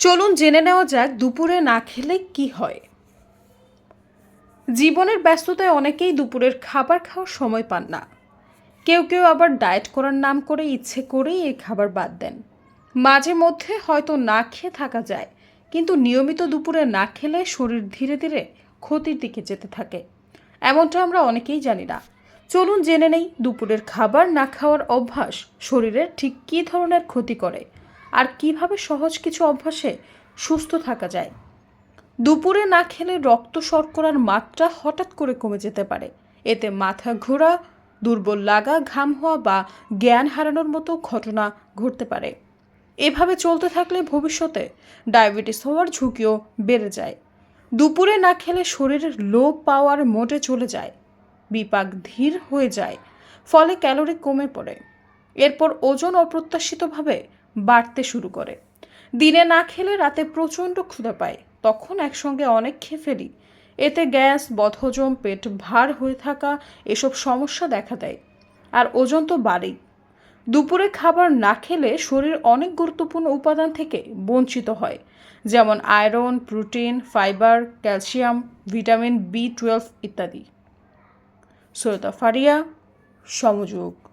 চলুন জেনে নেওয়া যাক দুপুরে না খেলে কি হয়। জীবনের ব্যস্ততায় অনেকেই দুপুরের খাবার খাওয়ার সময় পান না। কেউ কেউ আবার ডায়েট করার নাম করে ইচ্ছে করেই এই খাবার বাদ দেন। মাঝে মধ্যে হয়তো না খেয়ে থাকা যায়, কিন্তু নিয়মিত দুপুরে না খেলে শরীর ধীরে ধীরে ক্ষতির দিকে যেতে থাকে। এমনটা আমরা অনেকেই জানি না। চলুন জেনে নেই দুপুরের খাবার না খাওয়ার অভ্যাস শরীরের ঠিক কী ধরনের ক্ষতি করে। আর কীভাবে সহজ কিছু অভ্যাসে সুস্থ থাকা যায়? দুপুরে না খেলে রক্ত শর্করার মাত্রা হঠাৎ করে কমে যেতে পারে। এতে মাথা ঘোরা, দুর্বল লাগা, ঘাম হওয়া বা জ্ঞান হারানোর মতো ঘটনা ঘটতে পারে। এভাবে চলতে থাকলে ভবিষ্যতে ডায়াবেটিস হওয়ার ঝুঁকিও বেড়ে যায়। দুপুরে না খেলে শরীরের লো পাওয়ার মোটে চলে যায়। বিপাক ধীর হয়ে যায়, ফলে ক্যালোরি কমে পড়ে। এরপর ওজন অপ্রত্যাশিতভাবে বাড়তে শুরু করে। দিনে না খেলে রাতে প্রচণ্ড ক্ষুধা পায়। তখন একসঙ্গে অনেক খেয়ে ফেলি। এতে গ্যাস, বদহজম, পেট ভার হয়ে থাকা এসব সমস্যা দেখা দেয়। আর ওজন তো বাড়েই। দুপুরে খাবার না খেলে শরীর অনেক গুরুত্বপূর্ণ উপাদান থেকে বঞ্চিত হয়। যেমন iron, protein, fibre, calcium, vitamin B twelve ইত্যাদি। সৈয়দা ফারিয়া সমযোগ।